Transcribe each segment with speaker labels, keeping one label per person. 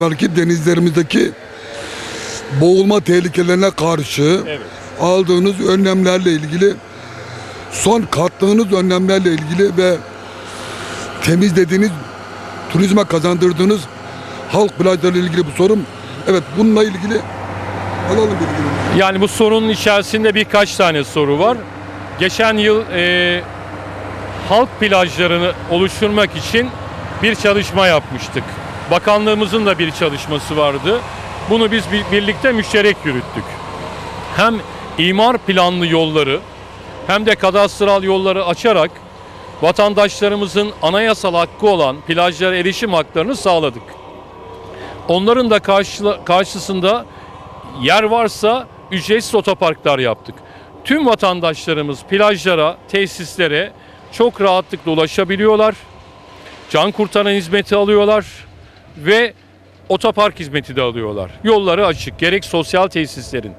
Speaker 1: Belki denizlerimizdeki boğulma tehlikelerine karşı
Speaker 2: Evet.
Speaker 1: aldığınız önlemlerle ilgili son kattığınız önlemlerle ilgili ve temizlediğiniz turizme kazandırdığınız halk plajlarıyla ilgili bu sorum. Evet bununla ilgili alalım bilgileri.
Speaker 2: Yani bu sorunun içerisinde birkaç tane soru var. Geçen yıl e, halk plajlarını oluşturmak için bir çalışma yapmıştık. Bakanlığımızın da bir çalışması vardı. Bunu biz bir- birlikte müşterek yürüttük. Hem imar planlı yolları hem de kadastral yolları açarak vatandaşlarımızın anayasal hakkı olan plajlara erişim haklarını sağladık. Onların da karşısında yer varsa ücretsiz otoparklar yaptık. Tüm vatandaşlarımız plajlara, tesislere çok rahatlıkla ulaşabiliyorlar. Can kurtaran hizmeti alıyorlar ve otopark hizmeti de alıyorlar. Yolları açık. Gerek sosyal tesislerin,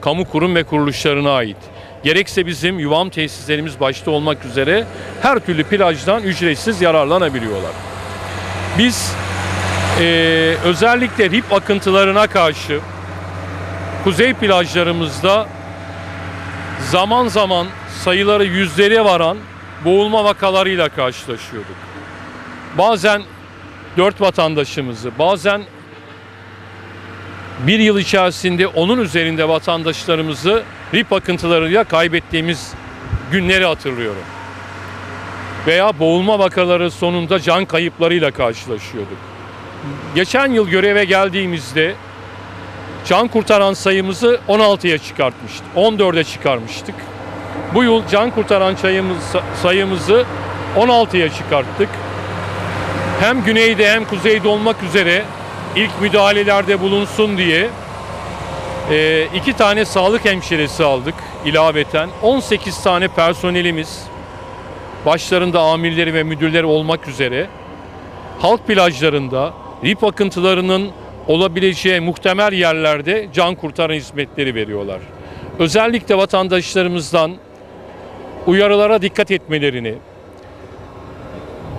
Speaker 2: kamu kurum ve kuruluşlarına ait. Gerekse bizim yuvam tesislerimiz başta olmak üzere her türlü plajdan ücretsiz yararlanabiliyorlar. Biz eee, özellikle rip akıntılarına karşı kuzey plajlarımızda zaman zaman sayıları yüzlere varan boğulma vakalarıyla karşılaşıyorduk. Bazen dört vatandaşımızı, bazen bir yıl içerisinde onun üzerinde vatandaşlarımızı rip akıntılarıyla kaybettiğimiz günleri hatırlıyorum. Veya boğulma vakaları sonunda can kayıplarıyla karşılaşıyorduk. Geçen yıl göreve geldiğimizde can kurtaran sayımızı 16'ya çıkartmıştık. 14'e çıkarmıştık. Bu yıl can kurtaran sayımız, sayımızı 16'ya çıkarttık. Hem güneyde hem kuzeyde olmak üzere ilk müdahalelerde bulunsun diye e, iki tane sağlık hemşiresi aldık ilaveten. 18 tane personelimiz başlarında amirleri ve müdürleri olmak üzere halk plajlarında rip akıntılarının olabileceği muhtemel yerlerde can kurtaran hizmetleri veriyorlar. Özellikle vatandaşlarımızdan uyarılara dikkat etmelerini,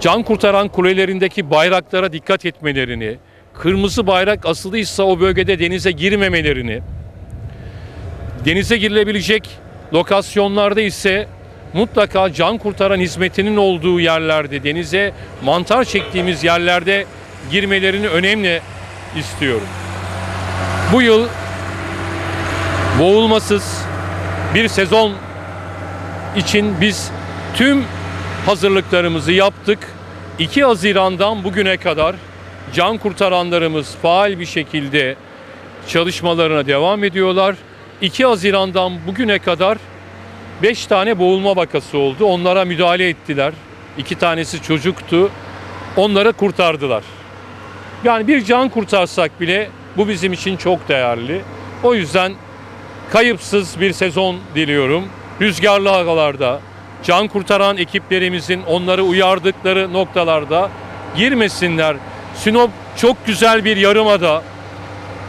Speaker 2: can kurtaran kulelerindeki bayraklara dikkat etmelerini, kırmızı bayrak asılıysa o bölgede denize girmemelerini, denize girilebilecek lokasyonlarda ise mutlaka can kurtaran hizmetinin olduğu yerlerde, denize mantar çektiğimiz yerlerde girmelerini önemli istiyorum. Bu yıl boğulmasız bir sezon için biz tüm hazırlıklarımızı yaptık. 2 Haziran'dan bugüne kadar can kurtaranlarımız faal bir şekilde çalışmalarına devam ediyorlar. 2 Haziran'dan bugüne kadar 5 tane boğulma vakası oldu. Onlara müdahale ettiler. İki tanesi çocuktu. Onları kurtardılar. Yani bir can kurtarsak bile bu bizim için çok değerli. O yüzden kayıpsız bir sezon diliyorum. Rüzgarlı havalarda can kurtaran ekiplerimizin onları uyardıkları noktalarda girmesinler. Sinop çok güzel bir yarımada.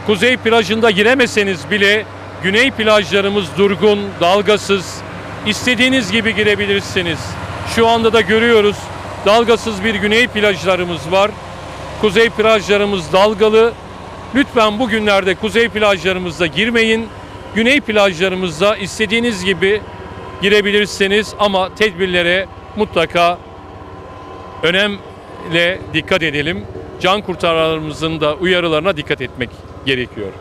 Speaker 2: Kuzey plajında giremeseniz bile güney plajlarımız durgun, dalgasız. İstediğiniz gibi girebilirsiniz. Şu anda da görüyoruz dalgasız bir güney plajlarımız var. Kuzey plajlarımız dalgalı. Lütfen bu günlerde kuzey plajlarımızda girmeyin. Güney plajlarımızda istediğiniz gibi girebilirsiniz ama tedbirlere mutlaka önemle dikkat edelim. Can kurtaranlarımızın da uyarılarına dikkat etmek gerekiyor.